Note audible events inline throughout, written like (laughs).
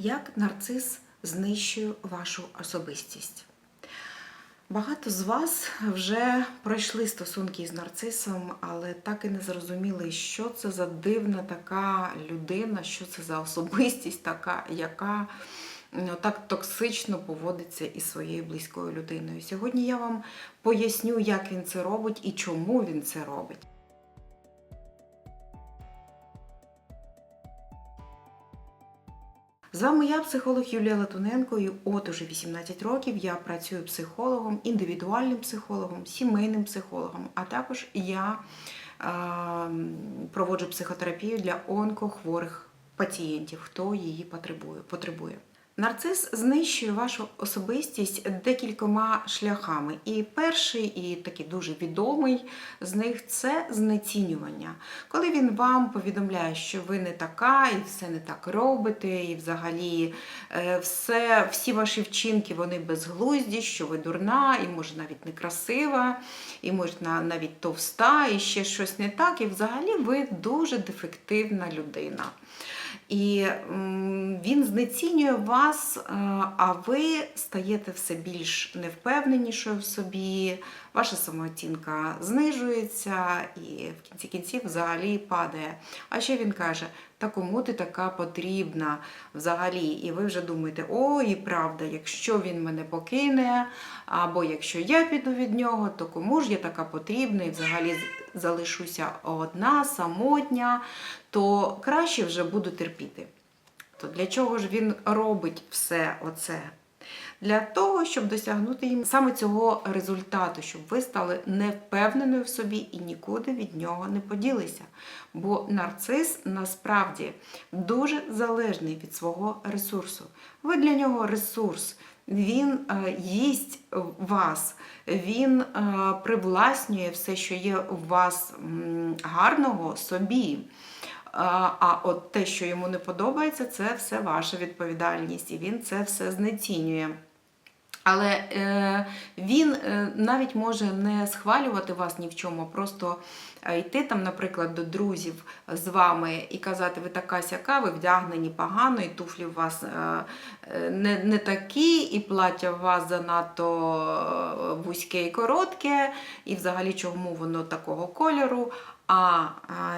Як нарцис знищує вашу особистість? Багато з вас вже пройшли стосунки з нарцисом, але так і не зрозуміли, що це за дивна така людина, що це за особистість така, яка ну, так токсично поводиться із своєю близькою людиною. Сьогодні я вам поясню, як він це робить і чому він це робить. З вами я, психолог Юлія Латуненко, і от уже 18 років я працюю психологом, індивідуальним психологом, сімейним психологом, а також я проводжу психотерапію для онкохворих пацієнтів, хто її потребує. Нарцис знищує вашу особистість декількома шляхами. І перший, і такий дуже відомий з них це знецінювання. Коли він вам повідомляє, що ви не така, і все не так робите, і взагалі е, все, всі ваші вчинки вони безглузді, що ви дурна, і може навіть некрасива, і може навіть товста, і ще щось не так, і взагалі ви дуже дефективна людина. І він знецінює вас, е, а ви стаєте все більш невпевненішою в собі, ваша самооцінка знижується і в кінці кінців взагалі падає. А ще він каже: та кому ти така потрібна взагалі? І ви вже думаєте, о, і правда, якщо він мене покине, або якщо я піду від нього, то кому ж я така потрібна і взагалі залишуся одна, самотня, то краще вже буду терпіти. То для чого ж він робить все оце? Для того, щоб досягнути їм саме цього результату, щоб ви стали невпевненою в собі і нікуди від нього не поділися. Бо нарцис насправді дуже залежний від свого ресурсу. Ви для нього ресурс. Він е, їсть вас, він е, привласнює все, що є у вас гарного собі. А от те, що йому не подобається, це все ваша відповідальність, і він це все знецінює. Але е, він е, навіть може не схвалювати вас ні в чому, просто е, йти там, наприклад, до друзів з вами і казати, ви така сяка, ви вдягнені погано, і туфлі у вас е, не, не такі, і плаття у вас занадто вузьке і коротке, і взагалі чому воно такого кольору. А,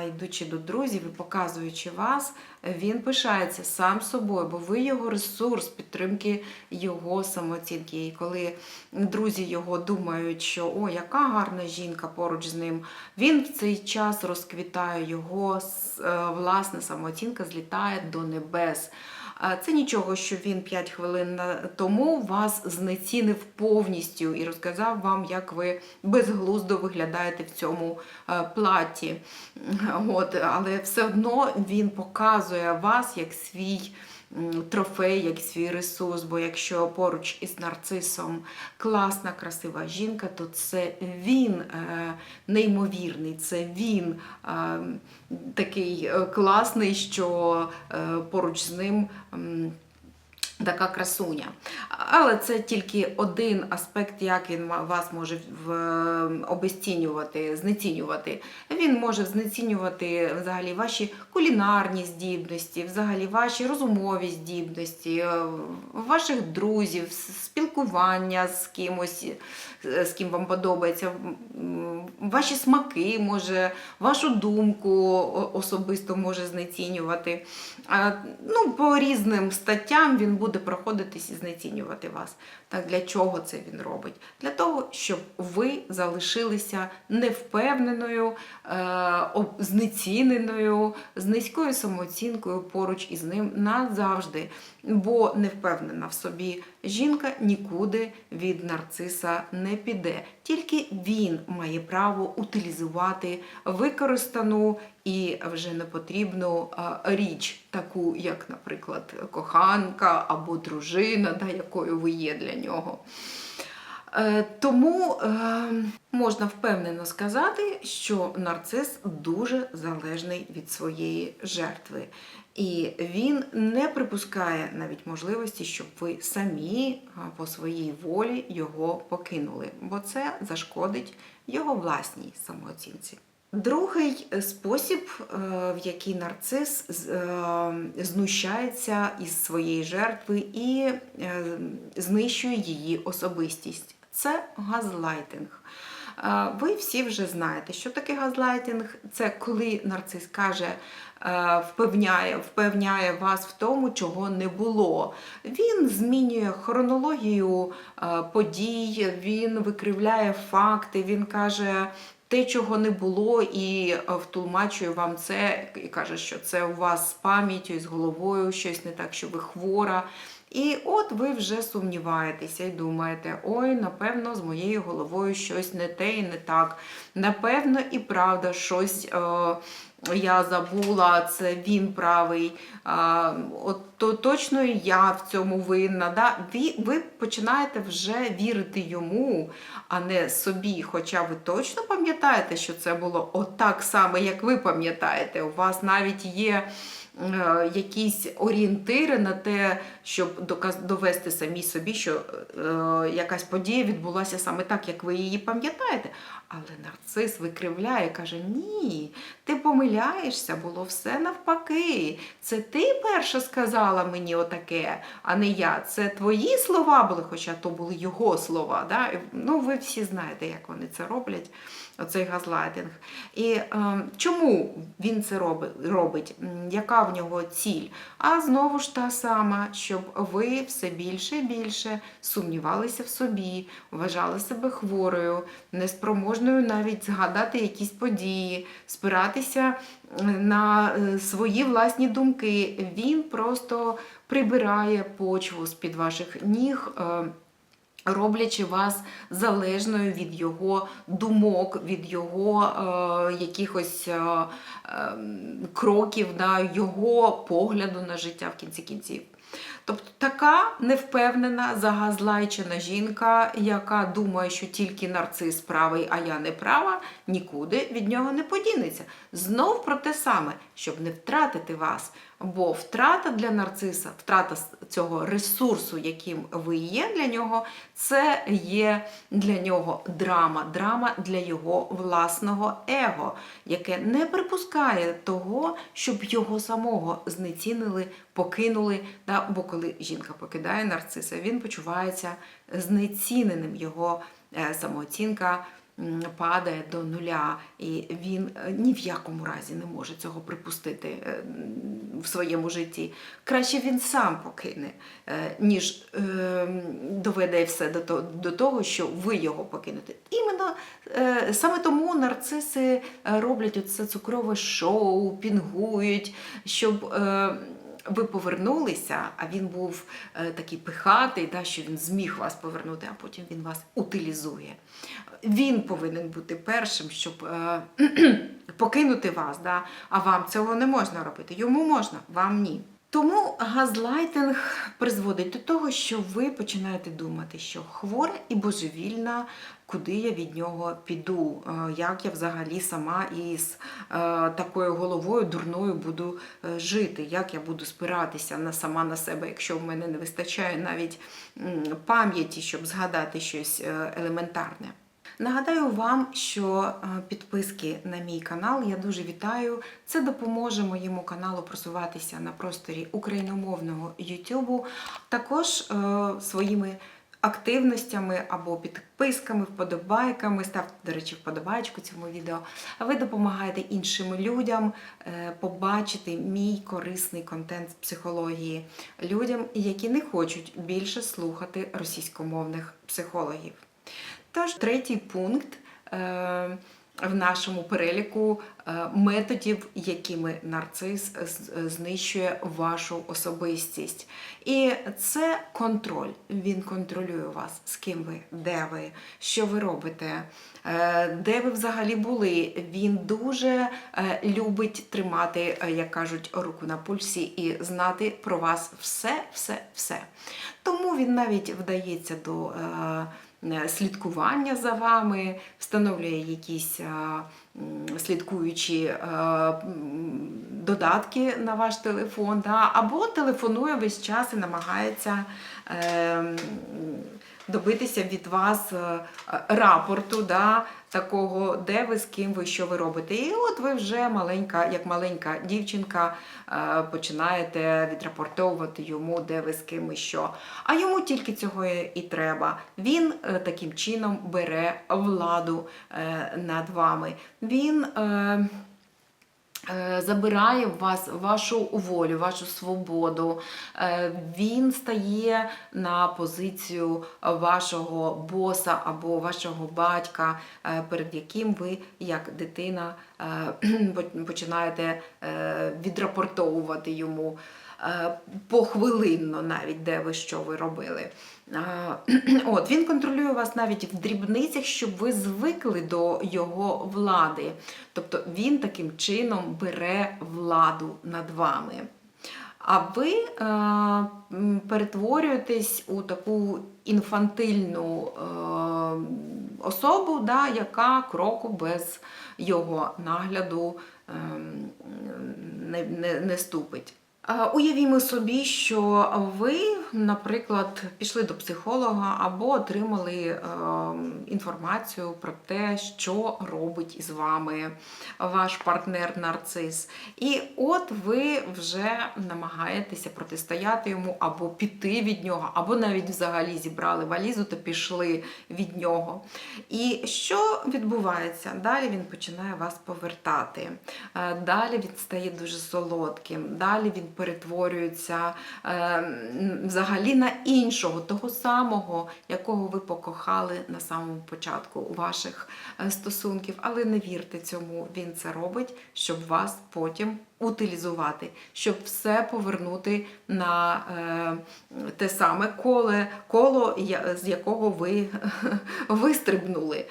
йдучи до друзів і показуючи вас, він пишається сам собою, бо ви його ресурс підтримки його самооцінки. І коли друзі його думають, що о, яка гарна жінка поруч з ним, він в цей час розквітає його е, власна самооцінка злітає до небес. Це нічого, що він 5 хвилин тому вас знецінив повністю і розказав вам, як ви безглуздо виглядаєте в цьому е, платі. От, але все одно він показує вас як свій трофей, як свій ресурс. Бо якщо поруч із нарцисом класна, красива жінка, то це він е, неймовірний, це він е, такий е, класний, що поруч з ним. Така красуня. Але це тільки один аспект, як він вас може обесцінювати, знецінювати. Він може знецінювати взагалі ваші кулінарні здібності, взагалі ваші розумові здібності, е, ваших друзів, спілкування з кимось, е, з ким вам подобається, ваші смаки, може, вашу думку особисто може знецінювати. Ну, по різним статтям він буде проходитись і знецінювати вас. Так для чого це він робить? Для того, щоб ви залишилися невпевненою, е, знеціненою, з низькою самооцінкою поруч із ним назавжди. Бо невпевнена в собі жінка нікуди від нарциса не піде. Тільки він має право утилізувати використану і вже непотрібну потрібну річ, таку як, наприклад, коханка або дружина, да, якою ви є для нього. Е, Тому е, можна впевнено сказати, що нарцис дуже залежний від своєї жертви. І він не припускає навіть можливості, щоб ви самі по своїй волі його покинули, бо це зашкодить його власній самооцінці. Другий е, спосіб, е, в який нарцис е, знущається із своєї жертви і е, знищує її особистість, це газлайтинг. Е, Ви всі вже знаєте, що таке газлайтинг. Це коли нарцис каже, е, впевняє, впевняє вас в тому, чого не було. Він змінює хронологію е, подій, він викривляє факти, він каже те, чого не було, і втулмачує вам це, і каже, що це у вас з пам'яттю з головою щось не так, що ви хвора. І от ви вже сумніваєтеся і думаєте, ой, напевно, з моєю головою щось не те і не так. Напевно, і правда, щось е, я забула, це він правий. А, от то точно я в цьому винна. Да? Ви, ви починаєте вже вірити йому, а не собі. Хоча ви точно пам'ятаєте, що це було отак само, як ви пам'ятаєте. У вас навіть є е, якісь орієнтири на те, щоб довести самі собі, що е, якась подія відбулася саме так, як ви її пам'ятаєте. Але нарцис викривляє, каже: Ні, ти помиляєшся, було все навпаки. Це ти перша сказала мені отаке, а не я. Це твої слова були, хоча то були його слова. Да? Ну, ви всі знаєте, як вони це роблять, оцей газлайтинг. І е, чому він це робить? Яка в нього ціль? А знову ж та сама, щоб ви все більше і більше сумнівалися в собі, вважали себе хворою, неспроможною навіть згадати якісь події, спиратися на е, свої власні думки. Він просто прибирає почву з-під ваших ніг. е, Роблячи вас залежною від його думок, від його е, якихось е, е, кроків, да, його погляду на життя в кінці кінців. Тобто така невпевнена, загазлайчена жінка, яка думає, що тільки нарцис правий, а я не права, нікуди від нього не подінеться. Знов про те саме, щоб не втратити вас. Бо втрата для нарциса, втрата цього ресурсу, яким ви є для нього, це є для нього драма, драма для його власного его, яке не припускає того, щоб його самого знецінили, покинули. Да? Бо коли жінка покидає нарциса, він почувається знеціненим. Його е, самооцінка падає до нуля, і він е, ні в якому разі не може цього припустити е, в своєму житті. Краще він сам покине, е, ніж доведе все до того, що ви його покинете. Іменно саме тому нарциси роблять оце цукрове шоу, пінгують, щоб. Ви повернулися, а він був е, такий пихатий, да, що він зміг вас повернути, а потім він вас утилізує. Він повинен бути першим, щоб е, (clears throat) покинути вас, да, а вам цього не можна робити. Йому можна, вам ні. Тому газлайтинг призводить до того, що ви починаєте думати, що хвора і божевільна, куди я від нього піду, е, як я взагалі сама із е, такою головою дурною буду е, жити, як я буду спиратися на сама на себе, якщо в мене не вистачає навіть пам'яті, щоб згадати щось елементарне. Нагадаю вам, що е, підписки на мій канал я дуже вітаю. Це допоможе моєму каналу просуватися на просторі україномовного YouTube. Також е, своїми активностями або підписками, вподобайками. Ставте, до речі, вподобайку цьому відео. Ви допомагаєте іншим людям е, побачити мій корисний контент з психології, людям, які не хочуть більше слухати російськомовних психологів. Тож, третій пункт е, в нашому переліку е, методів, якими нарцис знищує вашу особистість. І це контроль. Він контролює вас, з ким ви, де ви, що ви робите, е, де ви взагалі були. Він дуже любить тримати, як кажуть, руку на пульсі і знати про вас все, все, все. Тому він навіть вдається до. Е, слідкування за вами, встановлює якісь е, слідкуючі е, додатки на ваш телефон, да, або телефонує весь час і намагається е, добитися від вас рапорту, да, такого, де ви з ким ви що ви робите. І от ви вже маленька, як маленька дівчинка, е, починаєте відрапортовувати йому, де ви з ким і що. А йому тільки цього і треба. Він е, таким чином бере владу е, над вами. Він. Е, Забирає в вас вашу волю, вашу свободу. Е, Він стає на позицію вашого боса або вашого батька, е, перед яким ви, як дитина, (clears throat) починаєте відрапортовувати йому похвилинно навіть, де ви що ви робили. Е, (clears throat) От, він контролює вас навіть в дрібницях, щоб ви звикли до його влади. Тобто він таким чином бере владу над вами. А ви е, перетворюєтесь у таку інфантильну е, особу, да, яка кроку без його нагляду е, не, не, не ступить. Е, Уявімо собі, що ви, наприклад, пішли до психолога або отримали е, інформацію про те, що робить із вами ваш партнер-нарцис. І от ви вже намагаєтеся протистояти йому або піти від нього, або навіть взагалі зібрали валізу та пішли від нього. І що відбувається? Далі він починає вас повертати. Е, Далі він стає дуже солодким, далі він перетворюється е, взагалі на іншого, того самого, якого ви покохали на самому початку ваших е, стосунків. Але не вірте цьому, він це робить, щоб вас потім утилізувати, щоб все повернути на е, те саме коле, коло, з якого ви (laughs) вистрибнули,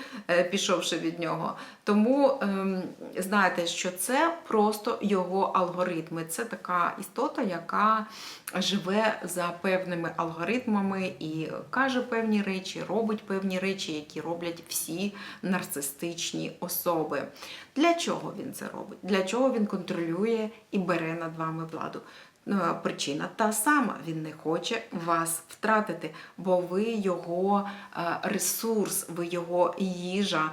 пішовши від нього. Тому ем, знаєте, що це просто його алгоритми. Це така істота, яка живе за певними алгоритмами і каже певні речі, робить певні речі, які роблять всі нарцистичні особи. Для чого він це робить? Для чого він контролює і бере над вами владу? Ну, Причина та сама, він не хоче вас втратити, бо ви його е, ресурс, ви його їжа,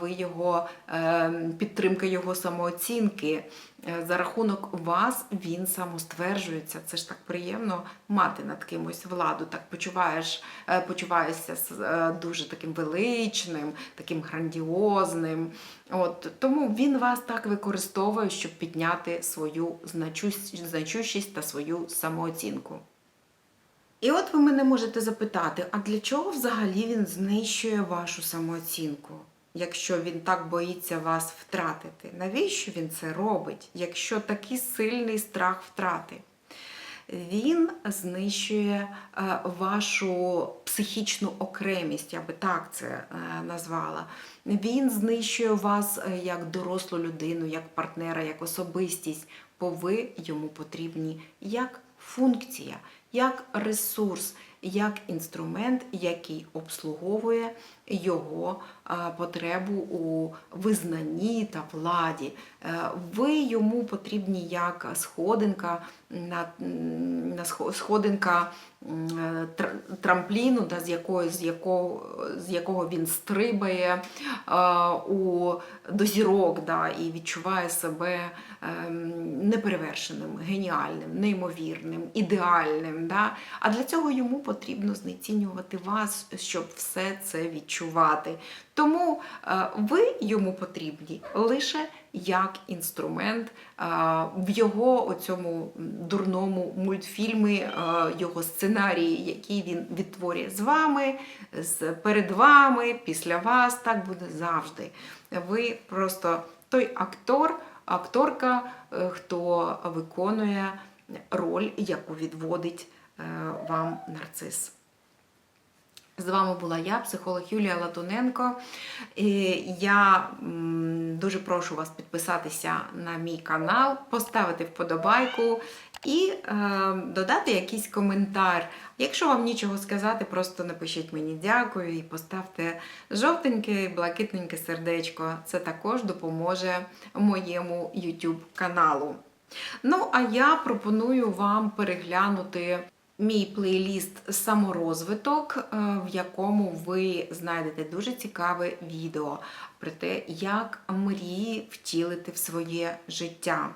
ви його е, підтримка його самооцінки. Е, За рахунок вас він самостверджується. Це ж так приємно мати над кимось владу. Так почуваєш, е, почуваєшся е, дуже таким величним, таким грандіозним. От тому він вас так використовує, щоб підняти свою значущ- значущість та свою самооцінку. І от ви мене можете запитати, а для чого взагалі він знищує вашу самооцінку? Якщо він так боїться вас втратити, навіщо він це робить, якщо такий сильний страх втрати? Він знищує е, вашу психічну окремість, я би так це е, назвала. Він знищує вас е, як дорослу людину, як партнера, як особистість, бо ви йому потрібні як функція, як ресурс, як інструмент, який обслуговує його потребу у визнанні та владі. Е, Ви йому потрібні як сходинка на, на сходинка е, тр- трампліну, да, з, якої, з, якого, з якого він стрибає е, у дозірок да, і відчуває себе ем, неперевершеним, геніальним, неймовірним, ідеальним. Да? А для цього йому потрібно знецінювати вас, щоб все це відчувати. Тому е, ви йому потрібні лише як інструмент е, в його оцьому дурному мультфільмі, е, його сценарії, які він відтворює з вами, перед вами, після вас. Так буде завжди. Ви просто той актор, акторка, хто виконує роль, яку відводить вам нарцис. З вами була я, психолог Юлія Латуненко. І Я дуже прошу вас підписатися на мій канал, поставити вподобайку і е, додати якийсь коментар. Якщо вам нічого сказати, просто напишіть мені дякую і поставте жовтеньке, блакитненьке сердечко. Це також допоможе моєму YouTube каналу. Ну, а я пропоную вам переглянути мій плейліст саморозвиток, е, в якому ви знайдете дуже цікаве відео про те, як мрії втілити в своє життя.